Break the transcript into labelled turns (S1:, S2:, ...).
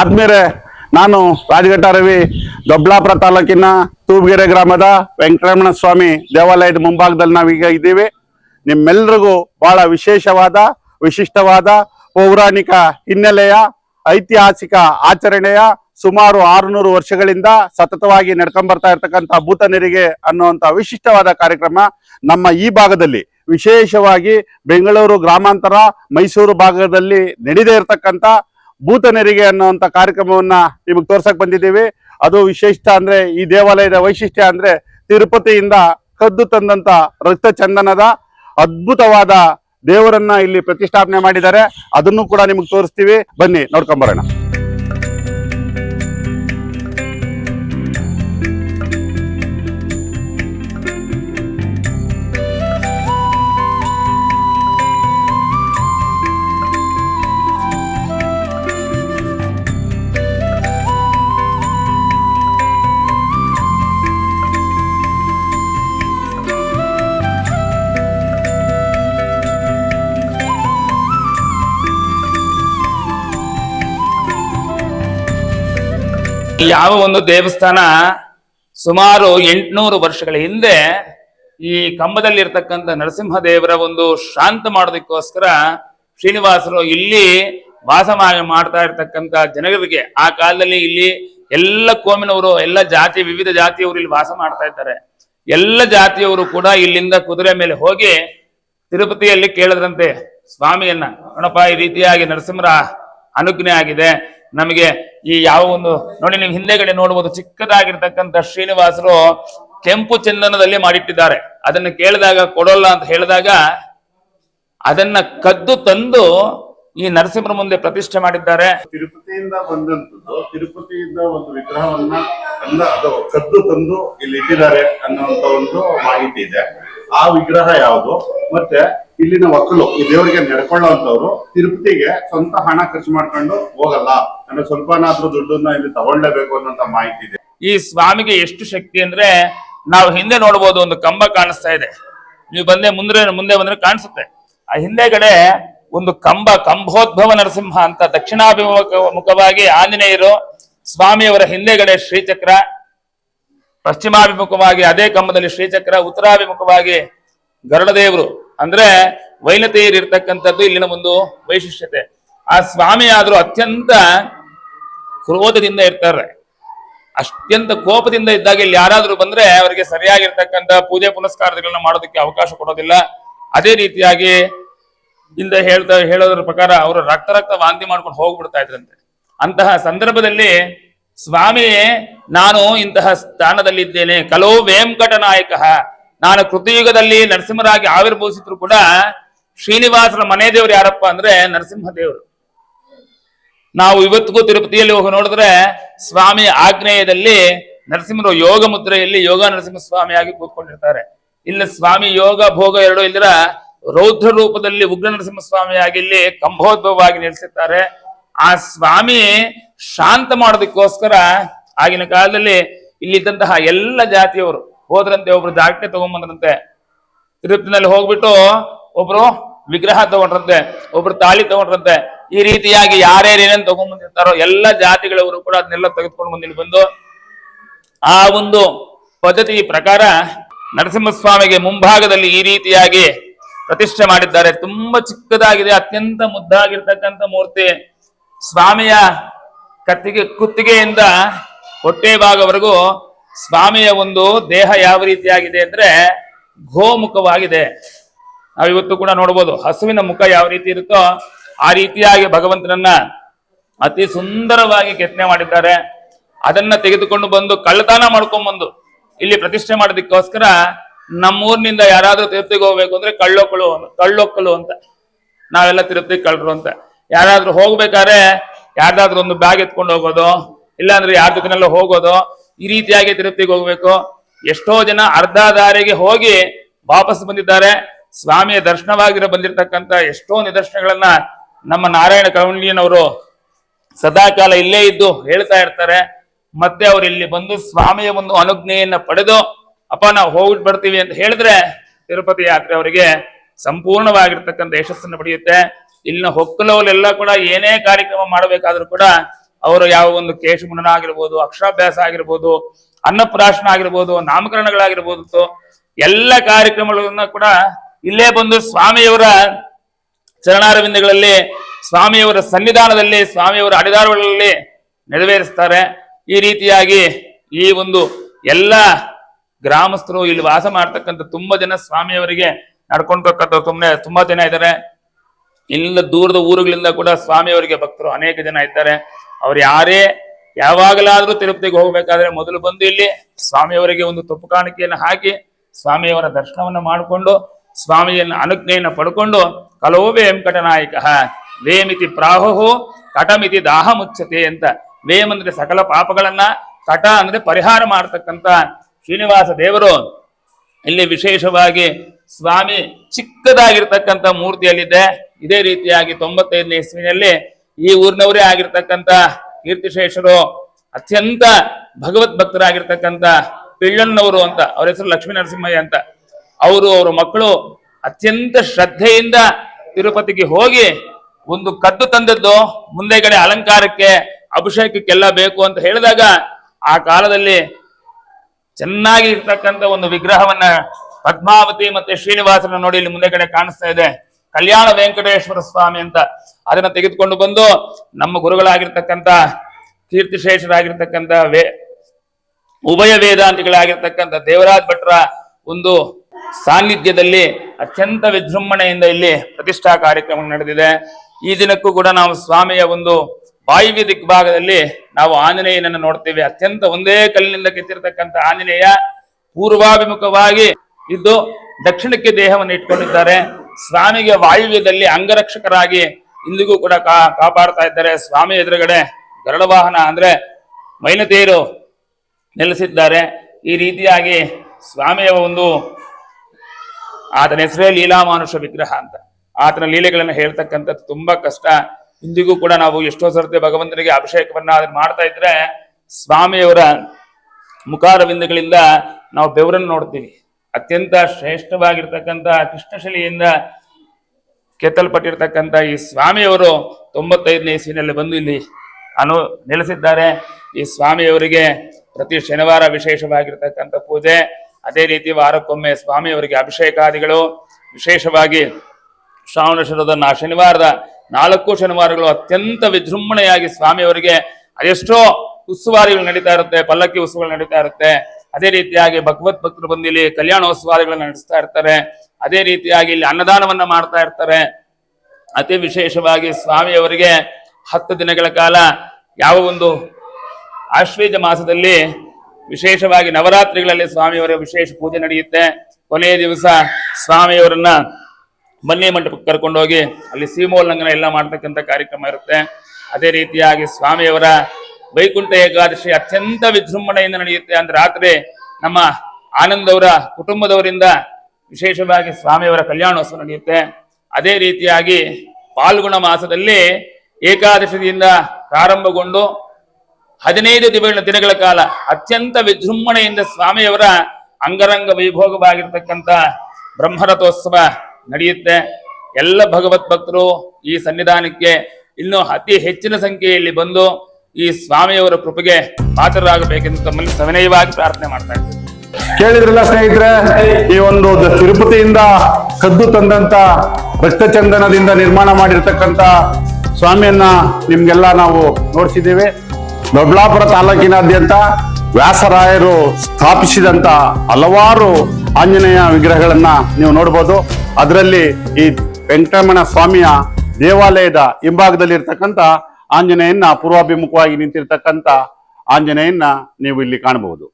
S1: ಆದ್ಮೇಲೆ ನಾನು ರಾಜಘಟ್ಟ ರವಿ ದೊಬ್ಲಾಪುರ ತಾಲೂಕಿನ ತೂಬ್ಗೆರೆ ಗ್ರಾಮದ ವೆಂಕಟರಮಣ ಸ್ವಾಮಿ ದೇವಾಲಯದ ಮುಂಭಾಗದಲ್ಲಿ ನಾವೀಗ ಇದ್ದೀವಿ. ನಿಮ್ಮೆಲ್ರಿಗೂ ಬಹಳ ವಿಶೇಷವಾದ, ವಿಶಿಷ್ಟವಾದ ಪೌರಾಣಿಕ ಹಿನ್ನೆಲೆಯ, ಐತಿಹಾಸಿಕ ಆಚರಣೆಯ ಸುಮಾರು ಆರುನೂರು ವರ್ಷಗಳಿಂದ ಸತತವಾಗಿ ನಡ್ಕೊಂಡ್ ಇರ್ತಕ್ಕಂಥ ಭೂತ ನೆರಿಗೆ ಅನ್ನುವಂಥ ವಿಶಿಷ್ಟವಾದ ಕಾರ್ಯಕ್ರಮ ನಮ್ಮ ಈ ಭಾಗದಲ್ಲಿ. ವಿಶೇಷವಾಗಿ ಬೆಂಗಳೂರು ಗ್ರಾಮಾಂತರ ಮೈಸೂರು ಭಾಗದಲ್ಲಿ ನಡೆದೇ ಇರತಕ್ಕಂಥ ಭೂತ ನೆರಿಗೆ ಅನ್ನುವಂಥ ಕಾರ್ಯಕ್ರಮವನ್ನ ನಿಮಗೆ ತೋರ್ಸಕ್ ಬಂದಿದ್ದೀವಿ. ಅದು ವಿಶಿಷ್ಟ ಅಂದ್ರೆ ಈ ದೇವಾಲಯದ ವೈಶಿಷ್ಟ್ಯ ಅಂದ್ರೆ ತಿರುಪತಿಯಿಂದ ಕದ್ದು ತಂದಂತ ರಕ್ತ ಚಂದನದ ಅದ್ಭುತವಾದ ದೇವರನ್ನ ಇಲ್ಲಿ ಪ್ರತಿಷ್ಠಾಪನೆ ಮಾಡಿದ್ದಾರೆ. ಅದನ್ನು ಕೂಡ ನಿಮಗೆ ತೋರಿಸ್ತೀವಿ. ಬನ್ನಿ ನೋಡ್ಕೊಂಬರೋಣ
S2: ಯಾವ ಒಂದು ದೇವಸ್ಥಾನ ಸುಮಾರು ಎಂಟುನೂರು ವರ್ಷಗಳ ಹಿಂದೆ ಈ ಕಂಬದಲ್ಲಿ ಇರ್ತಕ್ಕಂಥ ನರಸಿಂಹ ದೇವರ ಒಂದು ಶಾಂತ ಮಾಡೋದಕ್ಕೋಸ್ಕರ ಶ್ರೀನಿವಾಸರು ಇಲ್ಲಿ ವಾಸ ಮಾಡ್ತಾ ಇರ್ತಕ್ಕಂಥ ಜನರಿಗೆ ಆ ಕಾಲದಲ್ಲಿ ಇಲ್ಲಿ ಎಲ್ಲ ಕೋಮಿನವರು, ಎಲ್ಲ ಜಾತಿ, ವಿವಿಧ ಜಾತಿಯವರು ಇಲ್ಲಿ ವಾಸ ಮಾಡ್ತಾ ಇದ್ದಾರೆ. ಎಲ್ಲ ಜಾತಿಯವರು ಕೂಡ ಇಲ್ಲಿಂದ ಕುದುರೆ ಮೇಲೆ ಹೋಗಿ ತಿರುಪತಿಯಲ್ಲಿ ಕೇಳಿದ್ರಂತೆ, ಸ್ವಾಮಿಯನ್ನ, ನೋಡಪ್ಪ, ಈ ರೀತಿಯಾಗಿ ನರಸಿಂಹರ ಅನುಜ್ಞೆ ಆಗಿದೆ ನಮಗೆ ಈ ಯಾವ ಒಂದು, ನೋಡಿ ನೀವು ಹಿಂದೆಗಡೆ ನೋಡಬಹುದು ಚಿಕ್ಕದಾಗಿರ್ತಕ್ಕಂಥ ಶ್ರೀನಿವಾಸರು ಕೆಂಪು ಚಂದನದಲ್ಲಿ ಮಾಡಿಟ್ಟಿದ್ದಾರೆ. ಅದನ್ನ ಕೇಳಿದಾಗ ಕೊಡೋಲ್ಲ ಅಂತ ಹೇಳಿದಾಗ ಅದನ್ನ ಕದ್ದು ತಂದು ಈ ನರಸಿಂಹರ ಮುಂದೆ ಪ್ರತಿಷ್ಠೆ ಮಾಡಿದ್ದಾರೆ.
S1: ತಿರುಪತಿಯಿಂದ ಬಂದಂತದ್ದು ತಿರುಪತಿಯಿಂದ ಒಂದು ವಿಗ್ರಹವನ್ನ ಕದ್ದು ತಂದು ಇಲ್ಲಿ ಇಟ್ಟಿದ್ದಾರೆ ಅನ್ನುವಂತ ಒಂದು ಮಾಹಿತಿ ಇದೆ. ಆ ವಿಗ್ರಹ ಯಾವುದು? ಮತ್ತೆ ಇಲ್ಲಿನ ಒಕ್ಕಲು, ಈ ದೇವರಿಗೆ ನಡ್ಕೊಳ್ಳುವಂತವ್ರು ತಿರುಪತಿಗೆ ಸ್ವಂತ ಹಣ ಖರ್ಚು ಮಾಡ್ಕೊಂಡು ಹೋಗಲ್ಲ. ಅಂದ್ರೆ ಸ್ವಲ್ಪನಾದ್ರೂ ದುಡ್ಡನ್ನ ಇಲ್ಲಿ ತಗೊಳ್ಳೇಬೇಕು ಅನ್ನೋಂತ ಮಾಹಿತಿ ಇದೆ.
S2: ಈ ಸ್ವಾಮಿಗೆ ಎಷ್ಟು ಶಕ್ತಿ ಅಂದ್ರೆ, ನಾವು ಹಿಂದೆ ನೋಡಬಹುದು ಒಂದು ಕಂಬ ಕಾಣಿಸ್ತಾ ಇದೆ. ನೀವು ಬಂದೆ ಮುಂದೆ ಮುಂದೆ ಬಂದ್ರೆ ಕಾಣಿಸುತ್ತೆ. ಆ ಹಿಂದೆಗಡೆ ಒಂದು ಕಂಬ, ಕಂಬೋದ್ಭವ ನರಸಿಂಹ ಅಂತ ದಕ್ಷಿಣಾಭಿಮುಖ ಮುಖವಾಗಿ ಆಂಜನೇಯರು ಸ್ವಾಮಿಯವರ ಹಿಂದೆಗಡೆ ಶ್ರೀಚಕ್ರ, ಪಶ್ಚಿಮಾಭಿಮುಖವಾಗಿ ಅದೇ ಕಂಬದಲ್ಲಿ ಶ್ರೀಚಕ್ರ, ಉತ್ತರಾಭಿಮುಖವಾಗಿ ಗರುಡದೇವರು ಅಂದ್ರೆ ವೈನತೆಯರು ಇರ್ತಕ್ಕಂಥದ್ದು ಇಲ್ಲಿನ ಒಂದು ವೈಶಿಷ್ಟ್ಯತೆ. ಆ ಸ್ವಾಮಿ ಆದ್ರೂ ಅತ್ಯಂತ ಕ್ರೋಧದಿಂದ ಇರ್ತಾರೆ. ಅತ್ಯಂತ ಕೋಪದಿಂದ ಇದ್ದಾಗ ಇಲ್ಲಿ ಯಾರಾದ್ರೂ ಬಂದ್ರೆ ಅವರಿಗೆ ಸರಿಯಾಗಿರ್ತಕ್ಕಂಥ ಪೂಜೆ ಪುನಸ್ಕಾರಗಳನ್ನ ಮಾಡೋದಕ್ಕೆ ಅವಕಾಶ ಕೊಡೋದಿಲ್ಲ. ಅದೇ ರೀತಿಯಾಗಿ ಇಂದ ಹೇಳ್ತಾ, ಹೇಳೋದ್ರ ಪ್ರಕಾರ ಅವರು ರಕ್ತ ರಕ್ತ ವಾಂತಿ ಮಾಡ್ಕೊಂಡು ಹೋಗ್ಬಿಡ್ತಾ ಇದ್ರಂತೆ. ಅಂತಹ ಸಂದರ್ಭದಲ್ಲಿ ಸ್ವಾಮಿ ನಾನು ಇಂತಹ ಸ್ಥಾನದಲ್ಲಿದ್ದೇನೆ. ಕಲೋ ವೇಂಕಟ ನಾಯಕ ನಾನು ಕೃತಯುಗದಲ್ಲಿ ನರಸಿಂಹರಾಗಿ ಆವಿರ್ಭವಿಸಿದ್ರು ಕೂಡ ಶ್ರೀನಿವಾಸನ ಮನೆ ದೇವರು ಯಾರಪ್ಪ ಅಂದ್ರೆ ನರಸಿಂಹ ದೇವರು ನಾವು ಇವತ್ತಿಗೂ ತಿರುಪತಿಯಲ್ಲಿ ಹೋಗಿ ನೋಡಿದ್ರೆ ಸ್ವಾಮಿ ಆಗ್ನೇಯದಲ್ಲಿ ನರಸಿಂಹರ ಯೋಗ ಮುದ್ರೆಯಲ್ಲಿ ಯೋಗ ನರಸಿಂಹ ಸ್ವಾಮಿಯಾಗಿ ಕೂತ್ಕೊಂಡಿರ್ತಾರೆ. ಇಲ್ಲಿ ಸ್ವಾಮಿ ಯೋಗ ಭೋಗ ಎರಡು ಇಲ್ಲರ ರೌದ್ರ ರೂಪದಲ್ಲಿ ಉಗ್ರ ನರಸಿಂಹ ಸ್ವಾಮಿಯಾಗಿ ಇಲ್ಲಿ ಕಂಬೋದ್ಭವವಾಗಿ ನೆಲೆಸಿರ್ತಾರೆ. ಆ ಸ್ವಾಮಿ ಶಾಂತ ಮಾಡೋದಕ್ಕೋಸ್ಕರ ಆಗಿನ ಕಾಲದಲ್ಲಿ ಇಲ್ಲಿದ್ದಂತಹ ಎಲ್ಲ ಜಾತಿಯವರು ಹೋದ್ರಂತೆ ಒಬ್ರು ದಾಟ್ನೆ ತಗೊಂಬಂದ್ರಂತೆ. ತಿರುಪತಿನಲ್ಲಿ ಹೋಗ್ಬಿಟ್ಟು ಒಬ್ರು ವಿಗ್ರಹ ತಗೊಂಡ್ರಂತೆ, ಒಬ್ರು ತಾಳಿ ತಗೊಂಡ್ರಂತೆ. ಈ ರೀತಿಯಾಗಿ ಯಾರ್ಯಾರು ಏನೇನು ತಗೊಂಡ್ ಬಂದಿರ್ತಾರೋ ಎಲ್ಲ ಜಾತಿಗಳವರು ಕೂಡ ಅದನ್ನೆಲ್ಲ ತೆಗೆದುಕೊಂಡು ಬಂದಿಲ್ಲಿ ಬಂದು ಆ ಒಂದು ಪದ್ಧತಿ ಪ್ರಕಾರ ನರಸಿಂಹಸ್ವಾಮಿಗೆ ಮುಂಭಾಗದಲ್ಲಿ ಈ ರೀತಿಯಾಗಿ ಪ್ರತಿಷ್ಠೆ ಮಾಡಿದ್ದಾರೆ. ತುಂಬಾ ಚಿಕ್ಕದಾಗಿದೆ, ಅತ್ಯಂತ ಮುದ್ದಾಗಿರ್ತಕ್ಕಂಥ ಮೂರ್ತಿ. ಸ್ವಾಮಿಯ ಕತ್ತಿಗೆ ಕುತ್ತಿಗೆಯಿಂದ ಹೊಟ್ಟೆ ಭಾಗವರೆಗೂ ಸ್ವಾಮಿಯ ಒಂದು ದೇಹ ಯಾವ ರೀತಿಯಾಗಿದೆ ಅಂದ್ರೆ ಗೋಮುಖವಾಗಿದೆ ನಾವು ಇವತ್ತು ಕೂಡ ನೋಡ್ಬೋದು ಹಸುವಿನ ಮುಖ ಯಾವ ರೀತಿ ಇರುತ್ತೋ ಆ ರೀತಿಯಾಗಿ ಭಗವಂತನನ್ನ ಅತಿ ಸುಂದರವಾಗಿ ಕೆತ್ತನೆ ಮಾಡಿದ್ದಾರೆ. ಅದನ್ನ ತೆಗೆದುಕೊಂಡು ಬಂದು ಕಳ್ಳತನ ಮಾಡ್ಕೊಂಡ್ ಬಂದು ಇಲ್ಲಿ ಪ್ರತಿಷ್ಠೆ ಮಾಡೋದಕ್ಕೋಸ್ಕರ ನಮ್ಮೂರಿನಿಂದ ಯಾರಾದ್ರೂ ತಿರುಪ್ತಿಗೆ ಹೋಗ್ಬೇಕು ಅಂದ್ರೆ ಕಳ್ಳೊಕ್ಕಳು ಕಳ್ಳೊಕ್ಕಲು ಅಂತ. ನಾವೆಲ್ಲ ತಿರುಪ್ತಿ ಕಳ್ಳರು ಅಂತ. ಯಾರಾದ್ರೂ ಹೋಗ್ಬೇಕಾದ್ರೆ ಯಾರ್ದಾದ್ರೂ ಒಂದು ಬ್ಯಾಗ್ ಎತ್ಕೊಂಡು ಹೋಗೋದು, ಇಲ್ಲಾಂದ್ರೆ ಯಾರ ಜೊತೆನೆಲ್ಲ ಹೋಗೋದು ಈ ರೀತಿಯಾಗಿ ತಿರುಪತಿಗೆ ಹೋಗ್ಬೇಕು. ಎಷ್ಟೋ ಜನ ಅರ್ಧ ದಾರಿಗೆ ಹೋಗಿ ವಾಪಸ್ ಬಂದಿದ್ದಾರೆ. ಸ್ವಾಮಿಯ ದರ್ಶನವಾಗಿರ ಬಂದಿರತಕ್ಕಂತ ಎಷ್ಟೋ ನಿದರ್ಶನಗಳನ್ನ ನಮ್ಮ ನಾರಾಯಣ ಕೌಂಡಿಯನವರು ಸದಾಕಾಲ ಇಲ್ಲೇ ಇದ್ದು ಹೇಳ್ತಾ ಇರ್ತಾರೆ. ಮತ್ತೆ ಅವ್ರು ಇಲ್ಲಿ ಬಂದು ಸ್ವಾಮಿಯ ಒಂದು ಅನುಜ್ಞೆಯನ್ನ ಪಡೆದು, ಅಪ್ಪ, ನಾವು ಹೋಗ್ಬಿಟ್ಟು ಬರ್ತೀವಿ ಅಂತ ಹೇಳಿದ್ರೆ ತಿರುಪತಿ ಯಾತ್ರೆ ಅವರಿಗೆ ಸಂಪೂರ್ಣವಾಗಿರ್ತಕ್ಕಂಥ ಯಶಸ್ಸನ್ನು ಪಡೆಯುತ್ತೆ. ಇಲ್ಲಿನ ಹೊಕ್ಕಲವಲ್ಲೆಲ್ಲ ಕೂಡ ಏನೇ ಕಾರ್ಯಕ್ರಮ ಮಾಡಬೇಕಾದ್ರೂ ಕೂಡ ಅವರು ಯಾವ ಒಂದು ಕೇಶಮುಂಡನ ಆಗಿರ್ಬೋದು ಅಕ್ಷರಾಭ್ಯಾಸ ಆಗಿರ್ಬೋದು, ಅನ್ನಪ್ರಾಶನ ಆಗಿರ್ಬೋದು, ನಾಮಕರಣಗಳಾಗಿರ್ಬೋದು, ಎಲ್ಲ ಕಾರ್ಯಕ್ರಮಗಳನ್ನ ಕೂಡ ಇಲ್ಲೇ ಬಂದು ಸ್ವಾಮಿಯವರ ಚರಣಾರವಿಂದಗಳಲ್ಲಿ, ಸ್ವಾಮಿಯವರ ಸನ್ನಿಧಾನದಲ್ಲಿ, ಸ್ವಾಮಿಯವರ ಅಡಿದಾರಗಳಲ್ಲಿ ನೆರವೇರಿಸ್ತಾರೆ. ಈ ರೀತಿಯಾಗಿ ಈ ಒಂದು ಎಲ್ಲ ಗ್ರಾಮಸ್ಥರು ಇಲ್ಲಿ ವಾಸ ಮಾಡ್ತಕ್ಕಂಥ ತುಂಬಾ ಜನ ಸ್ವಾಮಿಯವರಿಗೆ ನಡ್ಕೊಂಡ್ತಕ್ಕಂಥ ತುಂಬನೆ ತುಂಬಾ ಜನ ಇದ್ದಾರೆ. ಇಲ್ಲಿಂದ ದೂರದ ಊರುಗಳಿಂದ ಕೂಡ ಸ್ವಾಮಿಯವರಿಗೆ ಭಕ್ತರು ಅನೇಕ ಜನ ಇದ್ದಾರೆ. ಅವ್ರು ಯಾರೇ ಯಾವಾಗಲಾದ್ರೂ ತಿರುಪತಿಗೆ ಹೋಗ್ಬೇಕಾದ್ರೆ ಮೊದಲು ಬಂದು ಇಲ್ಲಿ ಸ್ವಾಮಿಯವರಿಗೆ ಒಂದು ತುಪ್ಪು ಕಾಣಿಕೆಯನ್ನು ಹಾಕಿ ಸ್ವಾಮಿಯವರ ದರ್ಶನವನ್ನ ಮಾಡಿಕೊಂಡು ಸ್ವಾಮಿಯನ್ನ ಅನುಜ್ಞೆಯನ್ನು ಪಡ್ಕೊಂಡು, ಕಲೋ ವೆಂಕಟನಾಯಕ ವೇಮಿತಿ ಪ್ರಾಹು ಕಟಮಿತಿ ದಾಹ ಮುಚ್ಚತೆ ಅಂತ ವೇಮ್ ಅಂದ್ರೆ ಸಕಲ ಪಾಪಗಳನ್ನ, ಕಟ ಅಂದ್ರೆ ಪರಿಹಾರ ಮಾಡತಕ್ಕಂತ ಶ್ರೀನಿವಾಸ ದೇವರು ಇಲ್ಲಿ ವಿಶೇಷವಾಗಿ ಸ್ವಾಮಿ ಚಿಕ್ಕದಾಗಿರ್ತಕ್ಕಂಥ ಮೂರ್ತಿಯಲ್ಲಿದೆ ಇದೇ ರೀತಿಯಾಗಿ ತೊಂಬತ್ತೈದನೇ ಇಸ್ವಿನಲ್ಲಿ ಈ ಊರಿನವರೇ ಆಗಿರ್ತಕ್ಕಂಥ ಕೀರ್ತಿಶೇಷರು, ಅತ್ಯಂತ ಭಗವತ್ ಭಕ್ತರಾಗಿರ್ತಕ್ಕಂಥ ಪಿಳ್ಳಣ್ಣವರು ಅಂತ, ಅವ್ರ ಹೆಸರು ಲಕ್ಷ್ಮೀ ನರಸಿಂಹಯ್ಯ ಅಂತ, ಅವರು ಅವರ ಮಕ್ಕಳು ಅತ್ಯಂತ ಶ್ರದ್ಧೆಯಿಂದ ತಿರುಪತಿಗೆ ಹೋಗಿ ಒಂದು ಕದ್ದು ತಂದದ್ದು, ಮುಂದೆಗಡೆ ಅಲಂಕಾರಕ್ಕೆ ಅಭಿಷೇಕಕ್ಕೆಲ್ಲ ಬೇಕು ಅಂತ ಹೇಳಿದಾಗ ಆ ಕಾಲದಲ್ಲಿ ಚೆನ್ನಾಗಿ ಇರ್ತಕ್ಕಂಥ ಒಂದು ವಿಗ್ರಹವನ್ನ ಪದ್ಮಾವತಿ ಮತ್ತೆ ಶ್ರೀನಿವಾಸನ ನೋಡಿ ಇಲ್ಲಿ ಮುಂದೆ ಕಡೆ ಕಾಣಿಸ್ತಾ ಇದೆ. ಕಲ್ಯಾಣ ವೆಂಕಟೇಶ್ವರ ಸ್ವಾಮಿ ಅಂತ ಅದನ್ನ ತೆಗೆದುಕೊಂಡು ಬಂದು ನಮ್ಮ ಗುರುಗಳಾಗಿರ್ತಕ್ಕಂಥ ಕೀರ್ತಿಶೇಷರಾಗಿರ್ತಕ್ಕಂಥ ವೇ, ಉಭಯ ವೇದಾಂತಿಗಳಾಗಿರ್ತಕ್ಕಂಥ ದೇವರಾಜ್ ಭಟ್ರ ಒಂದು ಸಾನ್ನಿಧ್ಯದಲ್ಲಿ ಅತ್ಯಂತ ವಿಜೃಂಭಣೆಯಿಂದ ಇಲ್ಲಿ ಪ್ರತಿಷ್ಠಾ ಕಾರ್ಯಕ್ರಮ ನಡೆದಿದೆ. ಈ ದಿನಕ್ಕೂ ಕೂಡ ನಾವು ಸ್ವಾಮಿಯ ಒಂದು ವಾಯುವ್ಯ ದಿಗ್ಭಾಗದಲ್ಲಿ ನಾವು ಆಂಜನೇಯನನ್ನು ನೋಡ್ತೇವೆ. ಅತ್ಯಂತ ಒಂದೇ ಕಲ್ಲಿನಿಂದ ಕೆತ್ತಿರತಕ್ಕಂಥ ಆಂಜನೇಯ ಪೂರ್ವಾಭಿಮುಖವಾಗಿ ಇದ್ದು ದಕ್ಷಿಣಕ್ಕೆ ದೇಹವನ್ನು ಇಟ್ಕೊಂಡಿದ್ದಾರೆ. ಸ್ವಾಮಿಗೆ ವಾಯುವ್ಯದಲ್ಲಿ ಅಂಗರಕ್ಷಕರಾಗಿ ಇಂದಿಗೂ ಕೂಡ ಕಾ ಕಾಪಾಡ್ತಾ ಇದ್ದಾರೆ. ಸ್ವಾಮಿ ಎದುರುಗಡೆ ಗರಡವಾಹನ ಅಂದ್ರೆ ಮೈನತೆಯರು ನೆಲೆಸಿದ್ದಾರೆ. ಈ ರೀತಿಯಾಗಿ ಸ್ವಾಮಿಯ ಒಂದು ಆತನ ಹೆಸರೇ ಲೀಲಾಮಾನುಷ ವಿಗ್ರಹ ಅಂತ. ಆತನ ಲೀಲೆಗಳನ್ನು ಹೇಳ್ತಕ್ಕಂಥದ್ದು ತುಂಬಾ ಕಷ್ಟ. ಇಂದಿಗೂ ಕೂಡ ನಾವು ಎಷ್ಟೋ ಸರ್ತಿ ಭಗವಂತನಿಗೆ ಅಭಿಷೇಕವನ್ನ ಅದನ್ನ ಮಾಡ್ತಾ ಇದ್ರೆ ಸ್ವಾಮಿಯವರ ಮುಖಾರವಿಂದಗಳಿಂದ ನಾವು ಬೆವರನ್ನು ನೋಡ್ತೀವಿ. ಅತ್ಯಂತ ಶ್ರೇಷ್ಠವಾಗಿರ್ತಕ್ಕಂಥ ಕೃಷ್ಣಶಿಲೆಯಿಂದ ಕೆತ್ತಲ್ಪಟ್ಟಿರ್ತಕ್ಕಂಥ ಈ ಸ್ವಾಮಿಯವರು ತೊಂಬತ್ತೈದನೇ ಇಸ್ವಿನಲ್ಲಿ ಬಂದು ಇಲ್ಲಿ ಅನು ನೆಲೆಸಿದ್ದಾರೆ. ಈ ಸ್ವಾಮಿಯವರಿಗೆ ಪ್ರತಿ ಶನಿವಾರ ವಿಶೇಷವಾಗಿರ್ತಕ್ಕಂಥ ಪೂಜೆ. ಅದೇ ರೀತಿ ವಾರಕ್ಕೊಮ್ಮೆ ಸ್ವಾಮಿಯವರಿಗೆ ಅಭಿಷೇಕಾದಿಗಳು. ವಿಶೇಷವಾಗಿ ಶ್ರಾವಣ ಶರದ ನಾ ಶನಿವಾರದ ನಾಲ್ಕು ಶನಿವಾರಗಳು ಅತ್ಯಂತ ವಿಜೃಂಭಣೆಯಾಗಿ ಸ್ವಾಮಿಯವರಿಗೆ ಅದೆಷ್ಟೋ ಉಸ್ತುವಾರಿಗಳು ನಡೀತಾ ಇರುತ್ತೆ, ಪಲ್ಲಕ್ಕಿ ಉತ್ಸವಗಳು ನಡೀತಾ ಇರುತ್ತೆ. ಅದೇ ರೀತಿಯಾಗಿ ಭಗವತ್ ಭಕ್ತರು ಬಂದು ಇಲ್ಲಿ ಕಲ್ಯಾಣೋತ್ಸವಾದಿಗಳನ್ನ ನಡೆಸ್ತಾ ಇರ್ತಾರೆ. ಅದೇ ರೀತಿಯಾಗಿ ಇಲ್ಲಿ ಅನ್ನದಾನವನ್ನ ಮಾಡ್ತಾ ಇರ್ತಾರೆ. ಅತಿ ವಿಶೇಷವಾಗಿ ಸ್ವಾಮಿಯವರಿಗೆ ಹತ್ತು ದಿನಗಳ ಕಾಲ ಯಾವ ಒಂದು ಆಶ್ವೇಜ ಮಾಸದಲ್ಲಿ ವಿಶೇಷವಾಗಿ ನವರಾತ್ರಿಗಳಲ್ಲಿ ಸ್ವಾಮಿಯವರ ವಿಶೇಷ ಪೂಜೆ ನಡೆಯುತ್ತೆ. ಕೊನೆಯ ದಿವಸ ಸ್ವಾಮಿಯವರನ್ನ ಬನ್ನಿ ಮಂಟಪಕ್ಕೆ ಕರ್ಕೊಂಡೋಗಿ ಅಲ್ಲಿ ಸೀಮೋಲ್ಲಂಘನ ಎಲ್ಲ ಮಾಡ್ತಕ್ಕಂಥ ಕಾರ್ಯಕ್ರಮ ಇರುತ್ತೆ. ಅದೇ ರೀತಿಯಾಗಿ ಸ್ವಾಮಿಯವರ ವೈಕುಂಠ ಏಕಾದಶಿ ಅತ್ಯಂತ ವಿಜೃಂಭಣೆಯಿಂದ ನಡೆಯುತ್ತೆ ಅಂದ್ರೆ ರಾತ್ರಿ ನಮ್ಮ ಆನಂದವರ ಕುಟುಂಬದವರಿಂದ ವಿಶೇಷವಾಗಿ ಸ್ವಾಮಿಯವರ ಕಲ್ಯಾಣೋತ್ಸವ ನಡೆಯುತ್ತೆ. ಅದೇ ರೀತಿಯಾಗಿ ಪಾಲ್ಗುಣ ಮಾಸದಲ್ಲಿ ಏಕಾದಶಿಯಿಂದ ಪ್ರಾರಂಭಗೊಂಡು ಹದಿನೈದು ದಿನ ದಿನಗಳ ಕಾಲ ಅತ್ಯಂತ ವಿಜೃಂಭಣೆಯಿಂದ ಸ್ವಾಮಿಯವರ ಅಂಗರಂಗ ವೈಭೋಗವಾಗಿರ್ತಕ್ಕಂಥ ಬ್ರಹ್ಮರಥೋತ್ಸವ ನಡೆಯುತ್ತೆ. ಎಲ್ಲ ಭಗವತ್ ಭಕ್ತರು ಈ ಸನ್ನಿಧಾನಕ್ಕೆ ಇನ್ನು ಅತಿ ಹೆಚ್ಚಿನ ಸಂಖ್ಯೆಯಲ್ಲಿ ಬಂದು ಈ ಸ್ವಾಮಿಯವರ ಕೃಪೆಗೆ ಪಾತ್ರರಾಗಬೇಕೆಂದು ತಮ್ಮಲ್ಲಿ ಸವಿನಯವಾಗಿ ಪ್ರಾರ್ಥನೆ ಮಾಡ್ತಾ
S1: ಕೇಳಿದ್ರಲ್ಲ ಸ್ನೇಹಿತರೆ, ಈ ಒಂದು ತಿರುಪತಿಯಿಂದ ಕದ್ದು ತಂದಂತ ರಕ್ತಚಂದನದಿಂದ ನಿರ್ಮಾಣ ಮಾಡಿರ್ತಕ್ಕಂಥ ಸ್ವಾಮಿಯನ್ನ ನಿಮ್ಗೆಲ್ಲ ನಾವು ನೋಡ್ಸಿದ್ದೇವೆ. ದೊಡ್ಡಾಪುರ ತಾಲೂಕಿನಾದ್ಯಂತ ವ್ಯಾಸರಾಯರು ಸ್ಥಾಪಿಸಿದಂತ ಹಲವಾರು ಆಂಜನೇಯ ವಿಗ್ರಹಗಳನ್ನ ನೀವು ನೋಡ್ಬೋದು. ಅದರಲ್ಲಿ ಈ ವೆಂಕಟರಮಣ ಸ್ವಾಮಿಯ ದೇವಾಲಯದ ಹಿಂಭಾಗದಲ್ಲಿ ಇರ್ತಕ್ಕಂಥ ಆಂಜನೇಯನ್ನ ಪೂರ್ವಾಭಿಮುಖವಾಗಿ ನಿಂತಿರ್ತಕ್ಕಂಥ ಆಂಜನೇಯನ್ನ ನೀವು ಇಲ್ಲಿ ಕಾಣಬಹುದು.